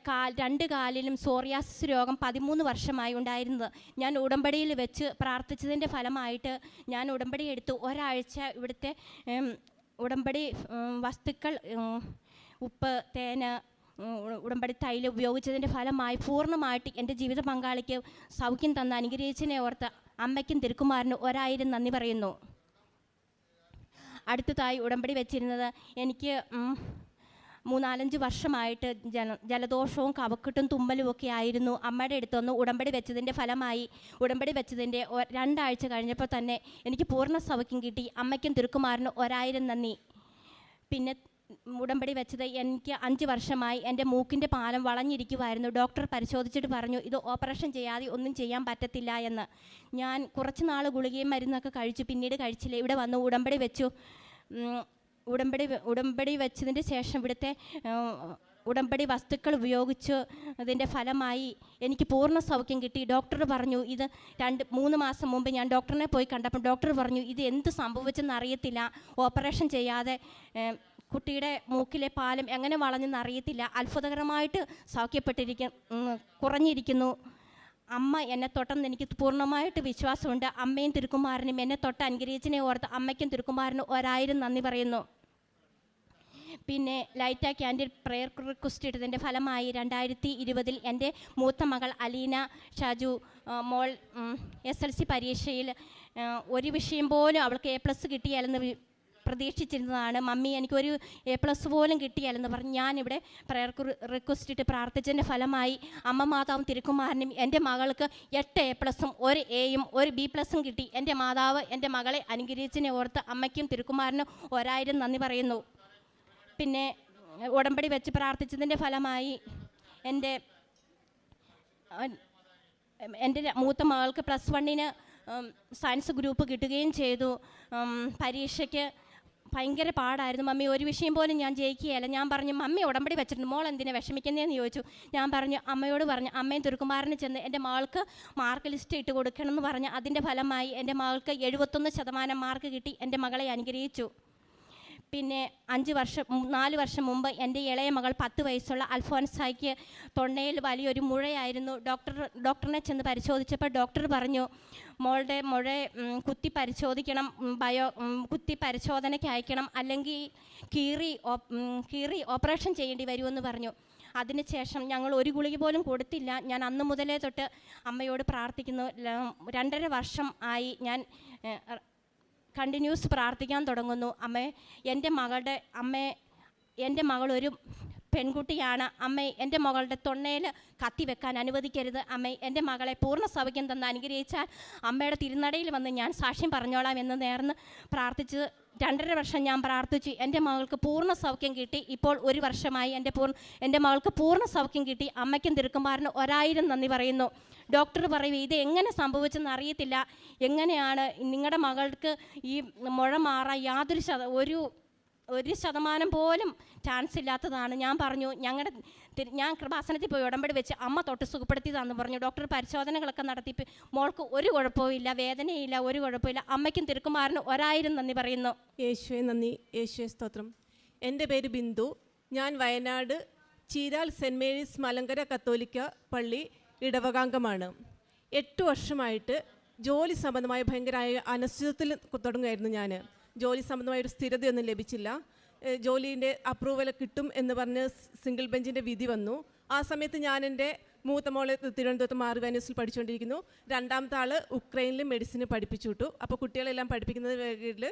കാൽ രണ്ട് കാലിലും സോറിയാസിസ് രോഗം പതിമൂന്ന് വർഷമായി ഉണ്ടായിരുന്നത്. ഞാൻ ഉടമ്പടിയിൽ വെച്ച് പ്രാർത്ഥിച്ചതിന്റെ ഫലമായിട്ട് ഞാൻ ഉടമ്പടി എടുത്തു. ഒരാഴ്ച ഇവിടുത്തെ ഉടമ്പടി വസ്തുക്കൾ ഉപ്പ് തേന് ഉടമ്പടി തൈൽ ഉപയോഗിച്ചതിന്റെ ഫലമായി പൂർണമായിട്ട് എന്റെ ജീവിത പങ്കാളിക്ക് സൗഖ്യം തന്ന അനുഗ്രഹിച്ചതിനെ ഓർത്ത് അമ്മയ്ക്കും തിരുക്കുമാറിനും ഒരായിരം നന്ദി പറയുന്നു. അടുത്തതായി ഉടമ്പടി വെച്ചിരുന്നത് എനിക്ക് മൂന്നാലഞ്ച് വർഷമായിട്ട് ജല ജലദോഷവും കവക്കെട്ടും തുമ്മലും ഒക്കെ ആയിരുന്നു. അമ്മയുടെ അടുത്തൊന്ന് ഉടമ്പടി വെച്ചതിന്റെ ഫലമായി ഉടമ്പടി വെച്ചതിന്റെ രണ്ടാഴ്ച കഴിഞ്ഞപ്പോൾ തന്നെ എനിക്ക് പൂർണ സൗഖ്യം കിട്ടി. അമ്മയ്ക്കും തിരുക്കുമാറിനും ഒരായിരം നന്ദി. പിന്നെ ഉടമ്പടി വെച്ചത് എനിക്ക് അഞ്ച് വർഷമായി എന്റെ മൂക്കിന്റെ പാലം വളഞ്ഞിരിക്കുമായിരുന്നു ഡോക്ടർ പരിശോധിച്ചിട്ട് പറഞ്ഞു ഇത് ഓപ്പറേഷൻ ചെയ്യാതെ ഒന്നും ചെയ്യാൻ പറ്റത്തില്ല എന്ന്. ഞാൻ കുറച്ച് നാൾ ഗുളികയും മരുന്നൊക്കെ കഴിച്ചു. പിന്നീട് കഴിച്ചില്ല. ഇവിടെ വന്ന് ഉടമ്പടി വെച്ചു. ഉടമ്പടി ഉടമ്പടി വെച്ചതിന്റെ ശേഷം ഇവിടുത്തെ ഉടമ്പടി വസ്തുക്കൾ ഉപയോഗിച്ച് അതിന്റെ ഫലമായി എനിക്ക് പൂർണ സൗഖ്യം കിട്ടി. ഡോക്ടർ പറഞ്ഞു ഇത് രണ്ട് മൂന്ന് മാസം മുമ്പ് ഞാൻ ഡോക്ടറിനെ പോയി കണ്ടപ്പോൾ ഡോക്ടർ പറഞ്ഞു ഇത് എന്ത് സംഭവിച്ചെന്ന് അറിയത്തില്ല. ഓപ്പറേഷൻ ചെയ്യാതെ കുട്ടിയുടെ മൂക്കിലെ പാലം എങ്ങനെ വളഞ്ഞെന്ന് അറിയത്തില്ല. അത്ഭുതകരമായിട്ട് സൗഖ്യപ്പെട്ടിരിക്കും കുറഞ്ഞിരിക്കുന്നു. അമ്മ എന്നെ തൊട്ടെന്ന് എനിക്ക് പൂർണമായിട്ട് വിശ്വാസമുണ്ട്. അമ്മയും തിരുക്കുമാരനും എന്നെ തൊട്ട അനുഗ്രഹിച്ചിനെ ഓർത്ത് അമ്മയ്ക്കും തിരുക്കുമാരനും ഒരായിരം നന്ദി പറയുന്നു. പിന്നെ ലൈറ്റ ക്യാൻഡിൽ പ്രെയർ റിക്വസ്റ്റ് ഇട്ടതിന്റെ ഫലമായി രണ്ടായിരത്തി ഇരുപതിൽ എന്റെ മൂത്ത മകൾ അലീന ഷാജു മോൾ എസ് എൽ സി പരീക്ഷയിൽ ഒരു വിഷയം പോലും അവൾക്ക് എ പ്ലസ് കിട്ടിയാലെന്ന് പ്രതീക്ഷിച്ചിരുന്നതാണ്. മമ്മി എനിക്കൊരു എ പ്ലസ് പോലും കിട്ടിയാലെന്ന് പറഞ്ഞ് ഞാനിവിടെ പ്രയർ റിക്വസ്റ്റ് ഇട്ട് പ്രാർത്ഥിച്ചതിന്റെ ഫലമായി അമ്മ മാതാവും തിരുക്കുമാരനും എന്റെ മകൾക്ക് എട്ട് എ പ്ലസും ഒരു എയും ഒരു ബി പ്ലസും കിട്ടി. എന്റെ മാതാവ് എന്റെ മകളെ അനുഗ്രഹിച്ചതിനെ ഓർത്ത് അമ്മയ്ക്കും തിരുക്കുമാരനും ഒരായിരം നന്ദി പറയുന്നു. പിന്നെ ഉടമ്പടി വെച്ച് പ്രാർത്ഥിച്ചതിന്റെ ഫലമായി എന്റെ എന്റെ മൂത്ത മകൾക്ക് പ്ലസ് വണ്ണിന് സയൻസ് ഗ്രൂപ്പ് കിട്ടുകയും ചെയ്തു. പരീക്ഷയ്ക്ക് ഭയങ്കര പാടായിരുന്നു. മമ്മി ഒരു വിഷയം പോലും ഞാൻ ജയിക്കുകയല്ല. ഞാൻ പറഞ്ഞു മമ്മി ഉടമ്പടി വെച്ചിട്ടുണ്ട്. മോൾ എന്തിനെ വിഷമിക്കുന്നതെന്ന് ചോദിച്ചു. ഞാൻ പറഞ്ഞു അമ്മയോട് പറഞ്ഞു അമ്മയും തുരുക്കുമാരന് ചെന്ന് എന്റെ മകൾക്ക് മാർക്ക് ലിസ്റ്റ് ഇട്ട് കൊടുക്കണമെന്ന് പറഞ്ഞു അതിന്റെ ഫലമായി എന്റെ മകൾക്ക് എഴുപത്തൊന്ന് ശതമാനം മാർക്ക് കിട്ടി. എന്റെ മകളെ അനുഗ്രഹിച്ചു. പിന്നെ അഞ്ച് വർഷം നാല് വർഷം മുമ്പ് എന്റെ ഇളയ മകൾ പത്ത് വയസ്സുള്ള അൽഫോൻസായിക്ക് തൊണ്ടയിൽ വലിയൊരു മുഴയായിരുന്നു. ഡോക്ടർ ഡോക്ടറിനെ ചെന്ന് പരിശോധിച്ചപ്പോൾ ഡോക്ടർ പറഞ്ഞു മോളുടെ മുഴ കുത്തി പരിശോധിക്കണം ബയോ കുത്തി പരിശോധനയ്ക്ക് അയക്കണം അല്ലെങ്കിൽ കീറി കീറി ഓപ്പറേഷൻ ചെയ്യേണ്ടി വരുമെന്ന് പറഞ്ഞു. അതിനുശേഷം ഞങ്ങൾ ഒരു ഗുളിക പോലും കൊടുത്തില്ല. ഞാൻ അന്ന് മുതലേ തൊട്ട് അമ്മയോട് പ്രാർത്ഥിക്കുന്നു. രണ്ടര വർഷം ആയി ഞാൻ കണ്ടിന്യൂസ് പ്രാർത്ഥിക്കാൻ തുടങ്ങുന്നു. അമ്മേ എന്റെ മകളുടെ അമ്മേ എന്റെ മകളൊരു പെൺകുട്ടിയാണ്. അമ്മേ എന്റെ മകളുടെ തൊണ്ണയിൽ കത്തി വെക്കാൻ അനുവദിക്കരുത്. അമ്മേ എന്റെ മകളെ പൂർണ സൗഖ്യം തന്ന് അനുഗ്രഹിച്ചാൽ അമ്മയുടെ തിരുനടയിൽ വന്ന് ഞാൻ സാക്ഷ്യം പറഞ്ഞോളാം എന്ന് നേർന്ന് പ്രാർത്ഥിച്ച് രണ്ടര വർഷം ഞാൻ പ്രാർത്ഥിച്ചു. എന്റെ മകൾക്ക് പൂർണ സൗഖ്യം കിട്ടി. ഇപ്പോൾ ഒരു വർഷമായി എന്റെ പൂർണ എന്റെ മകൾക്ക് പൂർണ സൗഖ്യം കിട്ടി. അമ്മയ്ക്കും തിരുക്കുമാറിന് ഒരായിരം നന്ദി പറയുന്നു. ഡോക്ടർ പറയും ഇത് എങ്ങനെ സംഭവിച്ചെന്ന് അറിയത്തില്ല. എങ്ങനെയാണ് നിങ്ങളുടെ മകൾക്ക് ഈ മുഴ മാറാൻ യാതൊരു ശത ഒരു ഒരു ശതമാനം പോലും ചാൻസ് ഇല്ലാത്തതാണ്. ഞാൻ പറഞ്ഞു ഞങ്ങളുടെ ഞാൻ കൃപാസനത്തിൽ പോയി ഉടമ്പടി വെച്ച് അമ്മ തൊട്ട് സുഖപ്പെടുത്തിയതാണെന്ന് പറഞ്ഞു. ഡോക്ടർ പരിശോധനകളൊക്കെ നടത്തി മോൾക്ക് ഒരു കുഴപ്പമില്ല വേദനയില്ല ഒരു കുഴപ്പമില്ല അമ്മയ്ക്കും തിരുക്കുമാറിനും ഒരായിരം നന്ദി പറയുന്നു. യേശുവെ നന്ദി. യേശുവെ സ്തോത്രം. എന്റെ പേര് ബിന്ദു. ഞാൻ വയനാട് ചീരാൽ സെന്റ് മേരീസ് മലങ്കര കത്തോലിക്ക പള്ളി ഇടവകാംഗമാണ്. എട്ട് വർഷമായിട്ട് ജോലി സംബന്ധമായ ഭയങ്കരമായ അനിശ്ചിതത്തിൽ തുടങ്ങുമായിരുന്നു ഞാൻ ജോലി സംബന്ധമായ ഒരു സ്ഥിരതയൊന്നും ലഭിച്ചില്ല. ജോലീന്റെ അപ്രൂവൽ കിട്ടും എന്ന് പറഞ്ഞ് സിംഗിൾ ബെഞ്ചിന്റെ വിധി വന്നു. ആ സമയത്ത് ഞാൻ എന്റെ മൂത്ത മോളെ തിരുവനന്തപുരത്ത് മാറി വാനൂസിൽ പഠിച്ചുകൊണ്ടിരിക്കുന്നു. രണ്ടാമത്തെ ആൾ ഉക്രൈനിൽ മെഡിസിൻ പഠിപ്പിച്ചു വിട്ടു അപ്പോൾ കുട്ടികളെല്ലാം പഠിപ്പിക്കുന്നത് വേണ്ടിയിൽ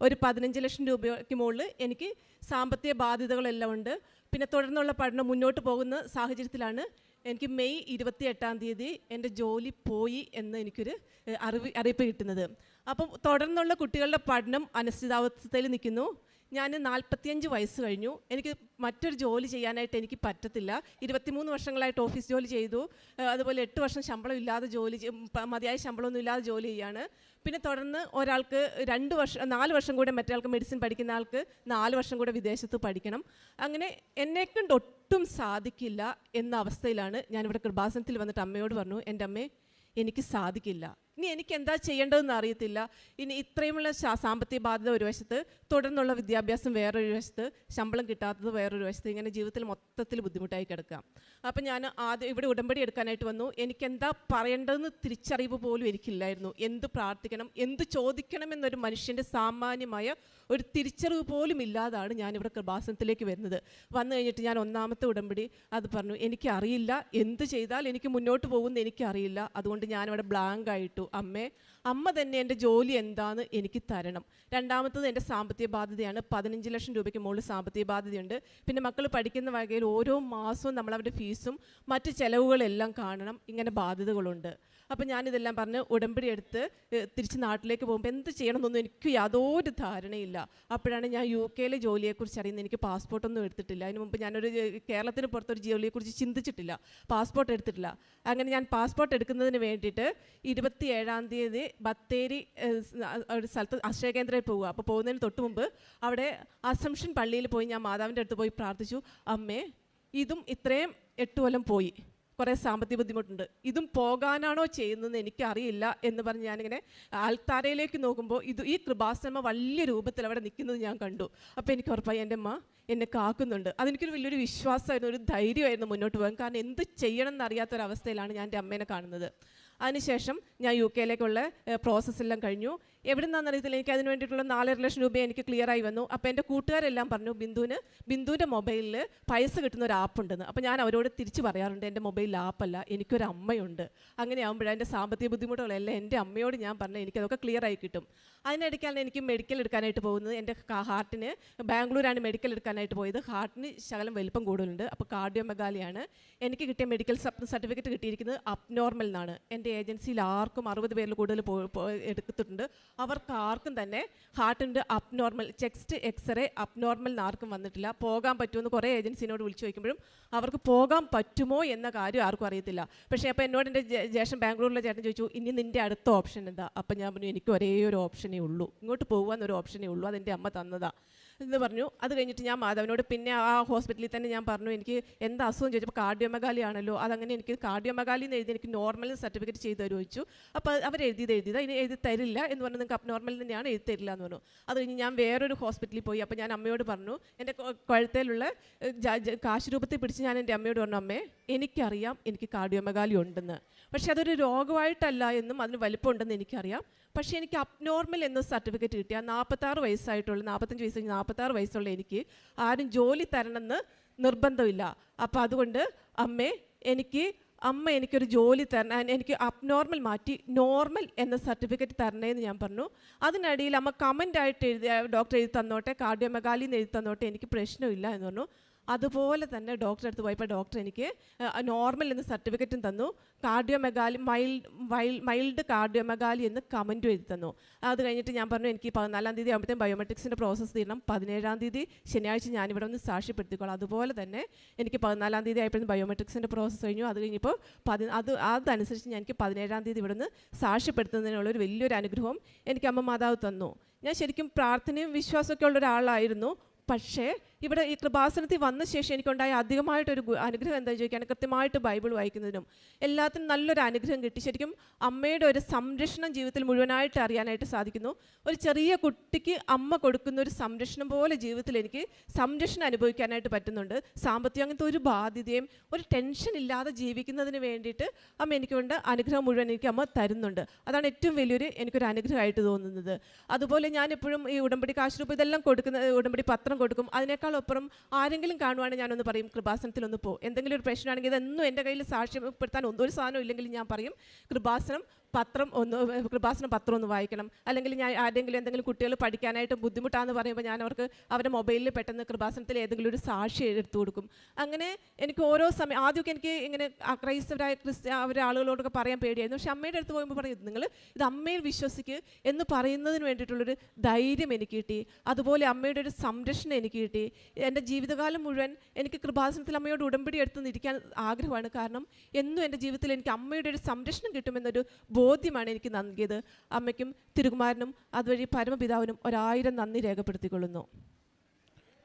ഒരു പതിനഞ്ച് ലക്ഷം രൂപയ്ക്ക് മുകളിൽ എനിക്ക് സാമ്പത്തിക ബാധ്യതകളെല്ലാം ഉണ്ട്. പിന്നെ തുടർന്നുള്ള പഠനം മുന്നോട്ട് പോകുന്ന സാഹചര്യത്തിലാണ് എനിക്ക് മെയ് ഇരുപത്തി എട്ടാം തീയതി എന്റെ ജോലി പോയി എന്ന് എനിക്കൊരു അറിവ് അറിയിപ്പ് കിട്ടുന്നത്. അപ്പം തുടർന്നുള്ള കുട്ടികളുടെ പഠനം അനിശ്ചിതാവസ്ഥയിൽ നിൽക്കുന്നു. ഞാൻ നാൽപ്പത്തിയഞ്ച് വയസ്സ് കഴിഞ്ഞു. എനിക്ക് മറ്റൊരു ജോലി ചെയ്യാനായിട്ട് എനിക്ക് പറ്റത്തില്ല. ഇരുപത്തിമൂന്ന് വർഷങ്ങളായിട്ട് ഓഫീസ് ജോലി ചെയ്തു. അതുപോലെ എട്ട് വർഷം ശമ്പളം ഇല്ലാതെ ജോലി മതിയായ ശമ്പളമൊന്നും ഇല്ലാതെ ജോലി ചെയ്യാണ്. പിന്നെ തുടർന്ന് ഒരാൾക്ക് രണ്ട് വർഷം നാല് വർഷം കൂടെ മറ്റേ മെഡിസിൻ പഠിക്കുന്ന ആൾക്ക് നാല് വർഷം കൂടെ വിദേശത്ത് പഠിക്കണം. അങ്ങനെ എന്നെക്കൊണ്ട് ഒട്ടും സാധിക്കില്ല എന്ന അവസ്ഥയിലാണ് ഞാനിവിടെ കൃപാസനത്തിൽ വന്നിട്ട് അമ്മയോട് പറഞ്ഞു എന്റെ അമ്മേ എനിക്ക് സാധിക്കില്ല. ഇനി എനിക്ക് എന്താ ചെയ്യേണ്ടതെന്ന് അറിയത്തില്ല. ഇനി ഇത്രയുമുള്ള സാമ്പത്തിക ബാധ്യത ഒരു വശത്ത് തുടർന്നുള്ള വിദ്യാഭ്യാസം വേറൊരു വശത്ത് ശമ്പളം കിട്ടാത്തത് വേറൊരു വശത്ത് ഇങ്ങനെ ജീവിതത്തിൽ മൊത്തത്തിൽ ബുദ്ധിമുട്ടായി കിടക്കാം. അപ്പം ഞാൻ ആദ്യം ഇവിടെ ഉടമ്പടി എടുക്കാനായിട്ട് വന്നു. എനിക്ക് എന്താ പറയേണ്ടതെന്ന് തിരിച്ചറിവ് പോലും എനിക്കില്ലായിരുന്നു. എന്ത് പ്രാർത്ഥിക്കണം എന്ത് ചോദിക്കണം എന്നൊരു മനുഷ്യന്റെ സാമാന്യമായ ഒരു തിരിച്ചറിവ് പോലും ഇല്ലാതാണ് ഞാനിവിടെ കൃപാസനത്തിലേക്ക് വരുന്നത്. വന്നു കഴിഞ്ഞിട്ട് ഞാൻ ഒന്നാമത്തെ ഉടമ്പടി അത് പറഞ്ഞു. എനിക്കറിയില്ല. എന്ത് ചെയ്താൽ എനിക്ക് മുന്നോട്ട് പോകുമെന്ന് എനിക്കറിയില്ല. അതുകൊണ്ട് ഞാനിവിടെ ബ്ലാങ്ക് ആയിട്ടു. അമ്മേ അമ്മ തന്നെ എന്റെ ജോലി എന്താന്ന് എനിക്ക് തരണം. രണ്ടാമത്തത് എന്റെ സാമ്പത്തിക ബാധ്യതയാണ്. പതിനഞ്ച് ലക്ഷം രൂപയ്ക്ക് മുകളിൽ സാമ്പത്തിക ബാധ്യതയുണ്ട്. പിന്നെ മക്കൾ പഠിക്കുന്ന വകയിൽ ഓരോ മാസവും നമ്മൾ അവരുടെ ഫീസും മറ്റ് ചിലവുകളെല്ലാം കാണണം. ഇങ്ങനെ ബാധ്യതകളുണ്ട്. അപ്പം ഞാനിതെല്ലാം പറഞ്ഞ് ഉടമ്പടി എടുത്ത് തിരിച്ച് നാട്ടിലേക്ക് പോകുമ്പോൾ എന്ത് ചെയ്യണമെന്നൊന്നും എനിക്ക് യാതൊരു ധാരണയില്ല. അപ്പോഴാണ് ഞാൻ യു കെയിലെ ജോലിയെക്കുറിച്ച് അറിയുന്നത്. എനിക്ക് പാസ്പോർട്ടൊന്നും എടുത്തിട്ടില്ല. അതിന് മുമ്പ് ഞാനൊരു കേരളത്തിന് പുറത്തൊരു ജോലിയെക്കുറിച്ച് ചിന്തിച്ചിട്ടില്ല. പാസ്പോർട്ട് എടുത്തിട്ടില്ല. അങ്ങനെ ഞാൻ പാസ്പോർട്ട് എടുക്കുന്നതിന് വേണ്ടിയിട്ട് ഇരുപത്തി ഏഴാം തീയതി ബത്തേരി ഒരു സ്ഥലത്ത് അക്ഷയകേന്ദ്രയിൽ പോവുക. അപ്പോൾ പോകുന്നതിന് തൊട്ട് മുമ്പ് അവിടെ അസംഷൻ പള്ളിയിൽ പോയി ഞാൻ മാതാവിന്റെ അടുത്ത് പോയി പ്രാർത്ഥിച്ചു. അമ്മേ ഇതും ഇത്രയും എട്ട് കൊല്ലം പോയി. കുറേ സാമ്പത്തിക ബുദ്ധിമുട്ടുണ്ട്. ഇതും പോകാനാണോ ചെയ്യുന്നതെന്ന് എനിക്കറിയില്ല എന്ന് പറഞ്ഞ് ഞാനിങ്ങനെ ആൽത്താരയിലേക്ക് നോക്കുമ്പോൾ ഇത് ഈ കൃപാശ്രമ വലിയ രൂപത്തിൽ അവിടെ നിൽക്കുന്നത് ഞാൻ കണ്ടു. അപ്പോൾ എനിക്ക് ഉറപ്പായി എന്റെ അമ്മ എന്നെ കാക്കുന്നുണ്ട്. അതെനിക്കൊരു വലിയൊരു വിശ്വാസമായിരുന്നു ഒരു ധൈര്യമായിരുന്നു മുന്നോട്ട് പോകാൻ. കാരണം എന്ത് ചെയ്യണം എന്നറിയാത്തൊരവസ്ഥയിലാണ് ഞാൻ എന്റെ അമ്മേനെ കാണുന്നത്. അതിനുശേഷം ഞാൻ യു കെയിലേക്കുള്ള പ്രോസസ്സെല്ലാം കഴിഞ്ഞു. എവിടെ നിന്നാണെന്ന് അറിയത്തില്ല. എനിക്ക് അതിന് വേണ്ടിയിട്ടുള്ള നാലര ലക്ഷം രൂപ എനിക്ക് ക്ലിയർ ആയി വന്നു. അപ്പോൾ എന്റെ കൂട്ടുകാരെല്ലാം പറഞ്ഞു ബിന്ദുവിന് ബിന്ദുവിന്റെ മൊബൈലിൽ പൈസ കിട്ടുന്ന ഒരു ആപ്പ് ഉണ്ടെന്ന്. അപ്പോൾ ഞാൻ അവരോട് തിരിച്ച് പറയാറുണ്ട് എന്റെ മൊബൈലിൽ ആപ്പല്ല എനിക്കൊരു അമ്മയുണ്ട്. അങ്ങനെ ആകുമ്പോഴേ എന്റെ സാമ്പത്തിക ബുദ്ധിമുട്ടുകളെല്ലാം എന്റെ അമ്മയോട് ഞാൻ പറഞ്ഞു എനിക്കതൊക്കെ ആയി കിട്ടും. അതിനിടയ്ക്കാണ് എനിക്ക് മെഡിക്കൽ എടുക്കാനായിട്ട് പോകുന്നത്. എന്റെ ഹാർട്ടിന് ബാംഗ്ലൂരാണ് മെഡിക്കൽ എടുക്കാനായിട്ട് പോയത്. ഹാർട്ടിന് ശകലം വലിപ്പം കൂടുതലുണ്ട്. അപ്പോൾ കാർഡിയോ മെഗാലിയാണ് എനിക്ക് കിട്ടിയ മെഡിക്കൽ സർട്ടിഫിക്കറ്റ് കിട്ടിയിരിക്കുന്നത് അബ്നോർമൽ എന്നാണ് എന്റെ ഏജൻസിയിൽ ആർക്കും അറുപത് പേരിൽ കൂടുതൽ എടുത്തിട്ടുണ്ട്. അവർക്ക് ആർക്കും തന്നെ ഹാർട്ടിന്റെ അപ്നോർമൽ ചെക്സ്റ്റ് എക്സ്റേ അപ്നോർമൽ ആർക്കും വന്നിട്ടില്ല. പോകാൻ പറ്റുമെന്ന് കുറേ ഏജൻസിനോട് വിളിച്ചു ചോദിക്കുമ്പോഴും അവർക്ക് പോകാൻ പറ്റുമോ എന്ന കാര്യം ആർക്കും അറിയത്തില്ല. പക്ഷേ അപ്പോൾ എന്നോട് എന്റെ ജേഷൻ ബാംഗ്ലൂരിലെ ചേട്ടൻ ചോദിച്ചു ഇനി നിന്റെ അടുത്ത ഓപ്ഷൻ എന്താ? അപ്പം ഞാൻ പറഞ്ഞു എനിക്ക് ഒരേ ഒരു ഓപ്ഷനേ ഉള്ളൂ. ഇങ്ങോട്ട് പോകുവാന്നൊരു ഓപ്ഷനേ ഉള്ളൂ. അതെന്റെ അമ്മ തന്നതാ. എന്ന് പറഞ്ഞു. അത് കഴിഞ്ഞിട്ട് ഞാൻ മാധവനോട് പിന്നെ ആ ഹോസ്പിറ്റലിൽ തന്നെ ഞാൻ പറഞ്ഞു എനിക്ക് എന്താ അസുഖം? ചോദിച്ചപ്പോൾ കാർഡിയോമഗാലി ആണല്ലോ അതങ്ങനെ എനിക്ക് കാർഡിയോമഗാലി എന്ന് എഴുതി എനിക്ക് നോർമൽ സർട്ടിഫിക്കറ്റ് ചെയ്ത് തരുമോ ചോദിച്ചു. അപ്പോൾ അവർ എഴുതിയത് എഴുതിയത് അതിന് എഴുതി തരില്ല എന്ന് പറഞ്ഞു നിങ്ങൾക്ക് അബ്നോർമൽ തന്നെയാണ് എഴുതി തരില്ല എന്ന് പറഞ്ഞു. അത് കഴിഞ്ഞ് ഞാൻ വേറൊരു ഹോസ്പിറ്റലിൽ പോയി. അപ്പോൾ ഞാൻ അമ്മയോട് പറഞ്ഞു എന്റെ കഴുത്തേലുള്ള കാശ് രൂപത്തിൽ പിടിച്ച് ഞാൻ എന്റെ അമ്മയോട് പറഞ്ഞു അമ്മേ എനിക്കറിയാം എനിക്ക് കാർഡിയോമഗാലി ഉണ്ടെന്ന്. പക്ഷേ അതൊരു രോഗമായിട്ടല്ല എന്നും അതിന് വലിപ്പമുണ്ടെന്ന് എനിക്കറിയാം. പക്ഷേ എനിക്ക് അബ്നോർമൽ എന്ന സർട്ടിഫിക്കറ്റ് കിട്ടിയ നാൽപ്പത്താറ് വയസ്സായിട്ടുള്ള നാൽപ്പത്തഞ്ച് വയസ്സ് നാൽപ്പത്താറ് വയസ്സുള്ള എനിക്ക് ആരും ജോലി തരണമെന്ന് നിർബന്ധമില്ല. അപ്പോൾ അതുകൊണ്ട് അമ്മേ എനിക്ക് അമ്മ എനിക്കൊരു ജോലി തരണം എനിക്ക് അബ്നോർമൽ മാറ്റി നോർമൽ എന്ന സർട്ടിഫിക്കറ്റ് തരണേന്ന് ഞാൻ പറഞ്ഞു. അതിനിടയിൽ അമ്മ കമന്റായിട്ട് എഴുതി ഡോക്ടർ എഴുതി തന്നോട്ടെ കാർഡിയോമെഗാലി എന്ന് എഴുതി തന്നോട്ടെ എനിക്ക് പ്രശ്നമില്ല എന്ന് പറഞ്ഞു. അതുപോലെ തന്നെ ഡോക്ടറെ അടുത്ത് പോയപ്പോൾ ഡോക്ടർ എനിക്ക് നോർമൽ എന്ന് സർട്ടിഫിക്കറ്റും തന്നു. കാർഡിയോമെഗാലി മൈൽഡ് മൈൽഡ് കാർഡിയോമെഗാലി എന്ന് കമന്റും എഴുതി തന്നു. അത് കഴിഞ്ഞിട്ട് ഞാൻ പറഞ്ഞു എനിക്ക് പതിനാലാം തീയതി ആകുമ്പോഴത്തേക്കും ബയോമെട്രിക്സിന്റെ പ്രോസസ്സ് തീരണം. പതിനേഴാം തീയതി ശനിയാഴ്ച ഞാനിവിടെ ഒന്ന് സാക്ഷ്യപ്പെടുത്തിക്കോളാം. അതുപോലെ തന്നെ എനിക്ക് പതിനാലാം തീയതി ആയപ്പോഴും ബയോമെട്രിക്സിന്റെ പ്രോസസ്സ് കഴിഞ്ഞു. അത് കഴിഞ്ഞപ്പോൾ പതി അത് അതനുസരിച്ച് ഞാൻ എനിക്ക് പതിനേഴാം തീയതി ഇവിടെ നിന്ന് സാക്ഷ്യപ്പെടുത്തുന്നതിനുള്ള ഒരു വലിയൊരു അനുഗ്രഹം എനിക്ക് അമ്മ മാതാവ് തന്നു. ഞാൻ ശരിക്കും പ്രാർത്ഥനയും വിശ്വാസമൊക്കെ ഉള്ള ഒരാളായിരുന്നു. പക്ഷേ ഇവിടെ ഈ കൃപാസനത്തിൽ വന്ന ശേഷം എനിക്കുണ്ടായ അധികമായിട്ടൊരു അനുഗ്രഹം എന്താ ചോദിക്കുകയാണ് കൃത്യമായിട്ട് ബൈബിൾ വായിക്കുന്നതിനും എല്ലാത്തിനും നല്ലൊരു അനുഗ്രഹം കിട്ടി. ശരിക്കും അമ്മയുടെ ഒരു സംരക്ഷണം ജീവിതത്തിൽ മുഴുവനായിട്ട് അറിയാനായിട്ട് സാധിക്കുന്നു. ഒരു ചെറിയ കുട്ടിക്ക് അമ്മ കൊടുക്കുന്ന ഒരു സംരക്ഷണം പോലെ ജീവിതത്തിൽ എനിക്ക് സംരക്ഷണം അനുഭവിക്കാനായിട്ട് പറ്റുന്നുണ്ട്. സാമ്പത്തികം അങ്ങനത്തെ ഒരു ബാധ്യതയും ഒരു ടെൻഷൻ ഇല്ലാതെ ജീവിക്കുന്നതിന് വേണ്ടിയിട്ട് അമ്മ എനിക്ക് കൊണ്ട് അനുഗ്രഹം മുഴുവൻ എനിക്ക് അമ്മ തരുന്നുണ്ട്. അതാണ് ഏറ്റവും വലിയൊരു എനിക്കൊരു അനുഗ്രഹമായിട്ട് തോന്നുന്നത്. അതുപോലെ ഞാൻ എപ്പോഴും ഈ ഉടമ്പടി കാശ് രൂപ ഇതെല്ലാം കൊടുക്കുന്ന ഉടമ്പടി പത്രം കൊടുക്കും. അതിനേക്കാൾ അപ്പുറം ആരെങ്കിലും കാണുവാണെങ്കിൽ ഞാനൊന്ന് പറയും കൃപാസനത്തിൽ ഒന്ന് പോ. എന്തെങ്കിലും ഒരു പ്രശ്നമാണെങ്കിൽ ഇതെന്നും എന്റെ കയ്യിൽ സാക്ഷ്യപ്പെടുത്താൻ ഒന്നും ഒരു സാധനം ഇല്ലെങ്കിൽ ഞാൻ പറയും കൃപാസനം പത്രം ഒന്ന് കൃപാസന പത്രം ഒന്ന് വായിക്കണം. അല്ലെങ്കിൽ ഞാൻ ആരെങ്കിലും എന്തെങ്കിലും കുട്ടികൾ പഠിക്കാനായിട്ട് ബുദ്ധിമുട്ടാന്ന് പറയുമ്പോൾ ഞാൻ അവർക്ക് അവരുടെ മൊബൈലിൽ പെട്ടെന്ന് കൃപാസനത്തിൽ ഏതെങ്കിലും ഒരു സാക്ഷി എടുത്തു കൊടുക്കും. അങ്ങനെ എനിക്ക് ഓരോ സമയം ആദ്യമൊക്കെ എനിക്ക് ഇങ്ങനെ ക്രൈസ്തവരായ ക്രിസ്ത്യ അവരുടെ ആളുകളോടൊക്കെ പറയാൻ പേടിയായിരുന്നു. പക്ഷെ അമ്മയുടെ അടുത്ത് പോകുമ്പോൾ പറയും നിങ്ങൾ ഇത് അമ്മയിൽ വിശ്വസിക്ക് എന്ന് പറയുന്നതിന് വേണ്ടിയിട്ടുള്ളൊരു ധൈര്യം എനിക്ക് കിട്ടി. അതുപോലെ അമ്മയുടെ ഒരു സംരക്ഷണം എനിക്ക് കിട്ടി. എന്റെ ജീവിതകാലം മുഴുവൻ എനിക്ക് കൃപാസനത്തിൽ അമ്മയോട് ഉടമ്പടി എടുത്ത് നിൽക്കാൻ ആഗ്രഹമാണ്. കാരണം എന്നും എന്റെ ജീവിതത്തിൽ എനിക്ക് അമ്മയുടെ ഒരു സംരക്ഷണം കിട്ടുമെന്നൊരു ബോധ്യമാണ് എനിക്ക് നൽകിയത്. അമ്മയ്ക്കും തിരുകുമാരനും അതുവഴി പരമപിതാവിനും ഒരായിരം നന്ദി രേഖപ്പെടുത്തിക്കൊള്ളുന്നു.